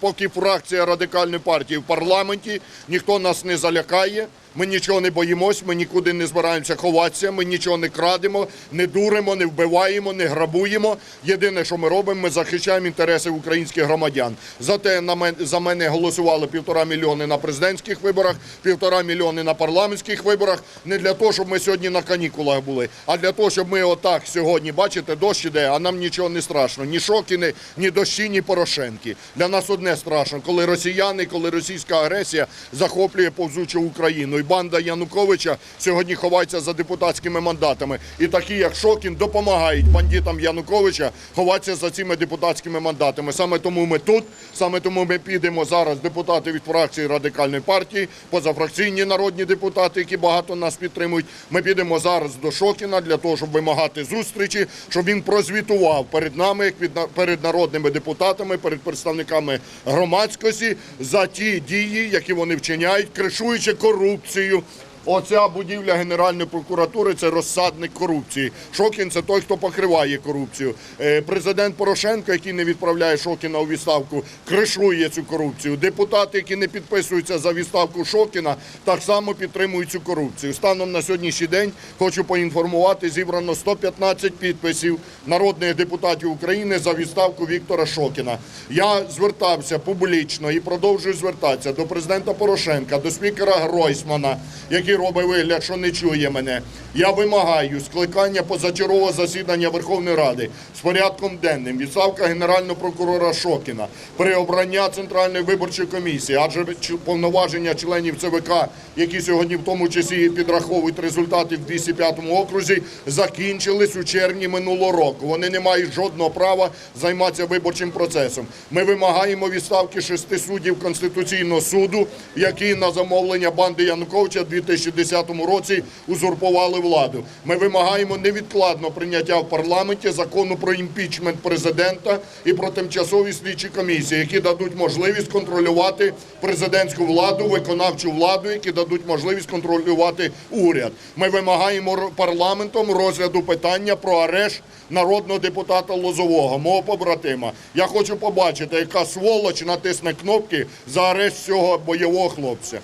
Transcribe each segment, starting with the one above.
Поки фракція радикальної партії в парламенті, ніхто нас не залякає. Ми нічого не боїмось, ми нікуди не збираємося ховатися, ми нічого не крадемо, не дуримо, не вбиваємо, не грабуємо. Єдине, що ми робимо, ми захищаємо інтереси українських громадян. Зате за мене голосували півтора мільйони на президентських виборах, півтора мільйони на парламентських виборах. Не для того, щоб ми сьогодні на канікулах були, а для того, щоб ми отак сьогодні, бачите, дощ іде, а нам нічого не страшно. Ні Шокіни, ні дощі, ні Порошенки. Для нас одне страшно, коли росіяни, коли російська агресія захоплює повзучу Україну. Банда Януковича сьогодні ховається за депутатськими мандатами. І такі, як Шокін, допомагають бандитам Януковича ховатися за цими депутатськими мандатами. Саме тому ми тут, саме тому ми підемо зараз, депутати від фракції радикальної партії, позафракційні народні депутати, які багато нас підтримують. Ми підемо зараз до Шокіна для того, щоб вимагати зустрічі, щоб він прозвітував перед нами, як перед народними депутатами, перед представниками громадськості за ті дії, які вони вчиняють, кришуючи корупцію. корупцію Оця будівля Генеральної прокуратури це розсадник корупції. Шокін це той, хто покриває корупцію. Е, Президент Порошенко, який не відправляє Шокіна у відставку, кришує цю корупцію. Депутати, які не підписуються за відставку Шокіна, так само підтримують цю корупцію. Станом на сьогоднішній день хочу поінформувати, зібрано 115 підписів народних депутатів України за відставку Віктора Шокіна. Я звертався публічно і продовжую звертатися до президента Порошенка, до спікера Гройсмана, який робить вигляд, що не чує мене. Я вимагаю скликання позачергового засідання Верховної Ради з порядком денним, відставка генерального прокурора Шокіна, переобрання Центральної виборчої комісії, адже повноваження членів ЦВК, які сьогодні в тому числі підраховують результати в 205 окрузі, закінчились у червні минулого року. Вони не мають жодного права займатися виборчим процесом. Ми вимагаємо відставки шести суддів Конституційного суду, які на замовлення банди Януковича в 2010 році узурпували владу. Ми вимагаємо невідкладно прийняття в парламенті закону про імпічмент президента і про тимчасові слідчі комісії, які дадуть можливість контролювати президентську владу, виконавчу владу, які дадуть можливість контролювати уряд. Ми вимагаємо парламентом розгляду питання про арешт народного депутата Лозового, мого побратима. Я хочу побачити, яка сволоч натисне кнопки за арешт цього бойового хлопця.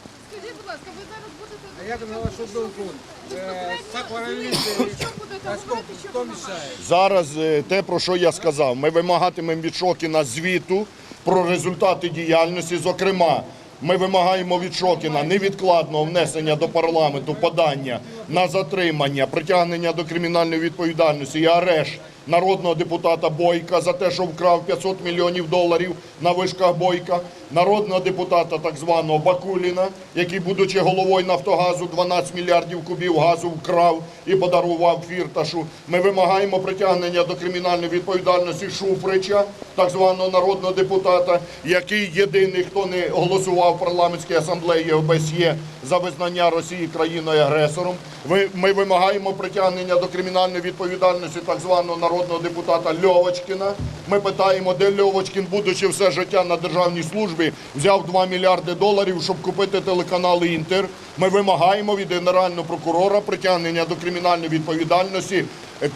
А як на вашу думку, е, Що а хто, говорити, що хто мішає? Зараз е, те, про що я сказав, ми вимагатимемо від Шокіна звіту про результати діяльності. Зокрема, ми вимагаємо від Шокіна невідкладного внесення до парламенту подання на затримання, притягнення до кримінальної відповідальності і арешт народного депутата Бойка за те, що вкрав 500 мільйонів доларів на вишках Бойка, народного депутата так званого Бакуліна, який, будучи головою Нафтогазу, 12 мільярдів кубів газу вкрав і подарував Фірташу. Ми вимагаємо притягнення до кримінальної відповідальності Шуфрича, так званого народного депутата, який єдиний, хто не голосував в парламентській асамблеї ОБСЄ за визнання Росії країною-агресором. Ви- Ми вимагаємо притягнення до кримінальної відповідальності так званого народного депутата Льовочкіна. Ми питаємо, де Льовочкін, будучи все життя на державній службі, взяв 2 мільярди доларів, щоб купити телеканал Інтер. Ми вимагаємо від генерального прокурора притягнення до кримінальної відповідальності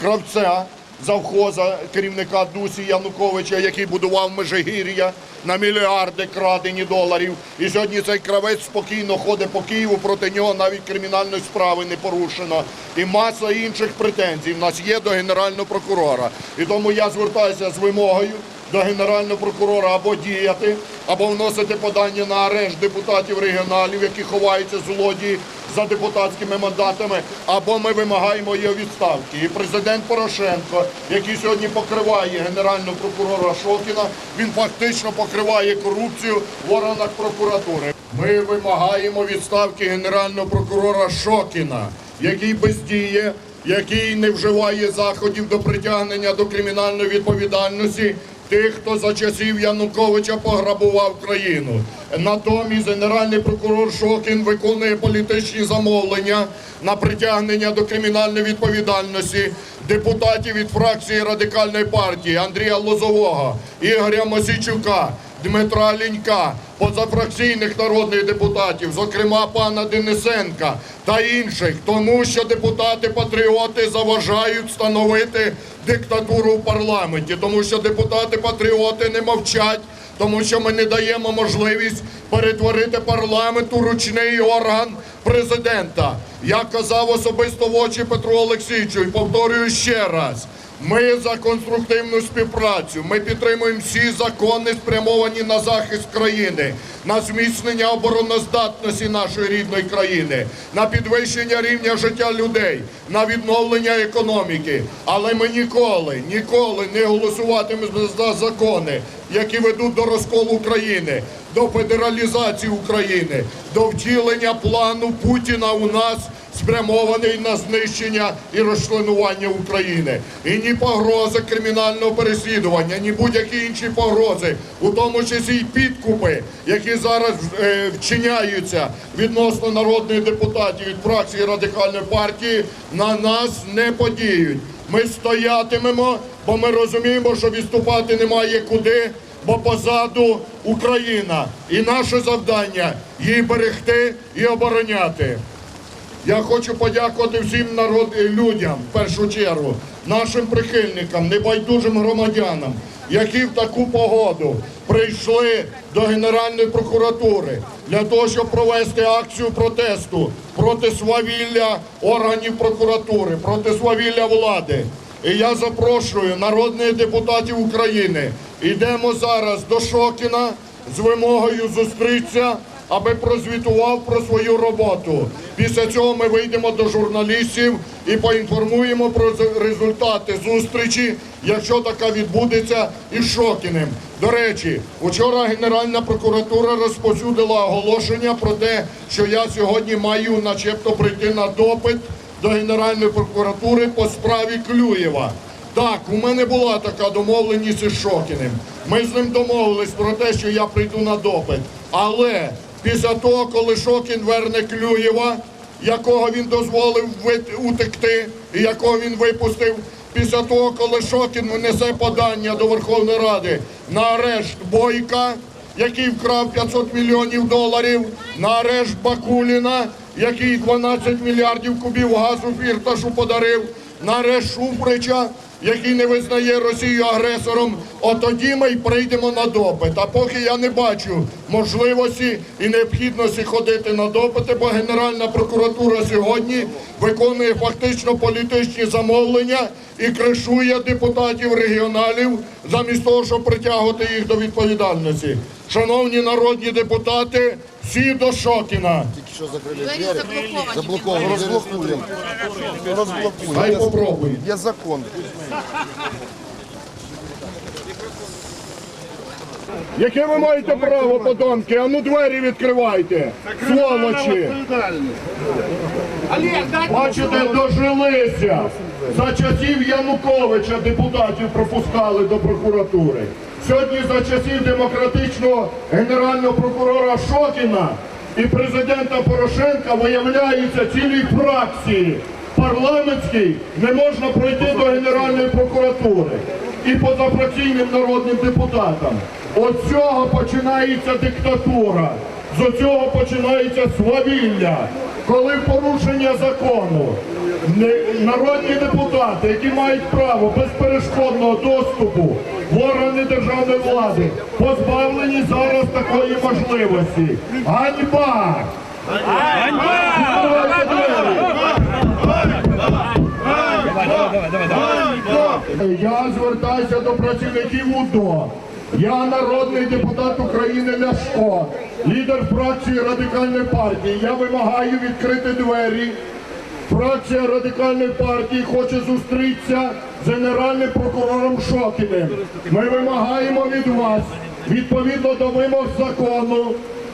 кравця завхоза керівника Дусі Януковича, який будував Межигір'я на мільярди крадені доларів. І сьогодні цей кравець спокійно ходить по Києву, проти нього навіть кримінальної справи не порушено. І маса інших претензій в нас є до генерального прокурора. І тому я звертаюся з вимогою до генерального прокурора або діяти, або вносити подання на арешт депутатів регіоналів, які ховаються злодії за депутатськими мандатами, або ми вимагаємо його відставки. І президент Порошенко, який сьогодні покриває генерального прокурора Шокіна, він фактично покриває корупцію в органах прокуратури. Ми вимагаємо відставки генерального прокурора Шокіна, який бездіє який не вживає заходів до притягнення до кримінальної відповідальності тих, хто за часів Януковича пограбував країну. Натомість генеральний прокурор Шокін виконує політичні замовлення на притягнення до кримінальної відповідальності депутатів від фракції радикальної партії Андрія Лозового, Ігоря Мосійчука, Дмитра Лінька, позафракційних народних депутатів, зокрема пана Денисенка та інших, тому що депутати-патріоти заважають встановити диктатуру в парламенті, тому що депутати-патріоти не мовчать, тому що ми не даємо можливість перетворити парламент у ручний орган президента. Я казав особисто в очі Петру Олексійовичу і повторюю ще раз. Ми за конструктивну співпрацю. Ми підтримуємо всі закони, спрямовані на захист країни, на зміцнення обороноздатності нашої рідної країни, на підвищення рівня життя людей, на відновлення економіки. Але ми ніколи, ніколи не голосуватимемо за закони, які ведуть до розколу країни, до федералізації України, до втілення плану Путіна у нас спрямований на знищення і розчленування України. І ні погрози кримінального переслідування, ні будь-які інші погрози, у тому числі й підкупи, які зараз е, вчиняються відносно народних депутатів від фракції радикальної партії, на нас не подіють. Ми стоятимемо, бо ми розуміємо, що відступати немає куди, бо позаду Україна. І наше завдання її берегти і обороняти. Я хочу подякувати всім народ людям, в першу чергу, нашим прихильникам, небайдужим громадянам, які в таку погоду прийшли до Генеральної прокуратури для того, щоб провести акцію протесту проти свавілля органів прокуратури, проти свавілля влади. І я запрошую народних депутатів України. Йдемо зараз до Шокіна з вимогою зустрітися аби прозвітував про свою роботу. Після цього ми вийдемо до журналістів і поінформуємо про результати зустрічі, якщо така відбудеться, із Шокіним. До речі, вчора Генеральна прокуратура розповсюдила оголошення про те, що я сьогодні маю начебто прийти на допит до Генеральної прокуратури по справі Клюєва. Так, у мене була така домовленість із Шокіним. Ми з ним домовились про те, що я прийду на допит. Але після того, коли Шокін верне Клюєва, якого він дозволив утекти і якого він випустив, після того, коли Шокін внесе подання до Верховної Ради на арешт Бойка, який вкрав 500 мільйонів доларів, на арешт Бакуліна, який 12 мільярдів кубів газу Фірташу подарив, на арешт Шуфрича, який не визнає Росію агресором, от тоді ми й прийдемо на допит. А поки я не бачу можливості і необхідності ходити на допити, бо Генеральна прокуратура сьогодні виконує фактично політичні замовлення і кришує депутатів регіоналів замість того, щоб притягувати їх до відповідальності. Шановні народні депутати, всі до Шокіна. Що закрили заблоковані. Розблокуємо. Розблокуємо. Хай попробують. Є закон. Яке ви маєте право, подонки? А ну двері відкривайте, сволочі! Бачите, дожилися. За часів Януковича депутатів пропускали до прокуратури. Сьогодні за часів демократичного генерального прокурора Шокіна і президента Порошенка виявляється цілій фракції парламентській не можна пройти до Генеральної прокуратури і позафракційним народним депутатам. От цього починається диктатура. З цього починається свавілля, коли порушення закону народні депутати, які мають право безперешкодного доступу в органи державної влади, позбавлені зараз такої можливості. Ганьба! Ганьба! Я звертаюся до працівників УДО. Я народний депутат України Ляшко, лідер фракції Радикальної партії. Я вимагаю відкрити двері. Фракція Радикальної партії хоче зустрітися з генеральним прокурором Шокіним. Ми вимагаємо від вас, відповідно до вимог закону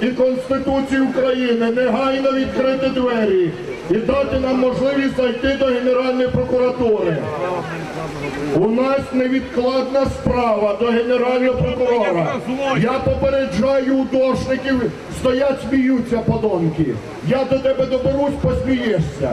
і Конституції України, негайно відкрити двері і дати нам можливість зайти до Генеральної прокуратури. У нас невідкладна справа до генерального прокурора. Я попереджаю удошників, стоять, сміються подонки. Я до тебе доберусь, посмієшся.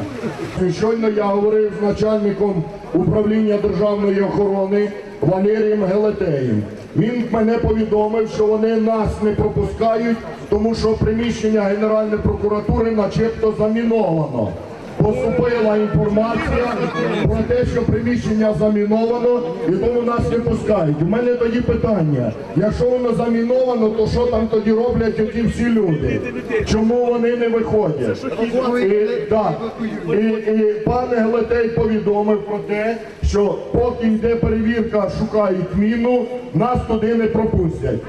Щойно я говорив з начальником управління державної охорони Валерієм Гелетеєм. Він мене повідомив, що вони нас не пропускають, тому що приміщення Генеральної прокуратури начебто заміновано. Поступила інформація про те, що приміщення заміновано і тому нас не пускають. У мене тоді питання: якщо воно заміновано, то що там тоді роблять оті всі люди? Чому вони не виходять? І, так, і, і пан Глетей повідомив про те, що поки йде перевірка, шукають міну, нас туди не пропустять.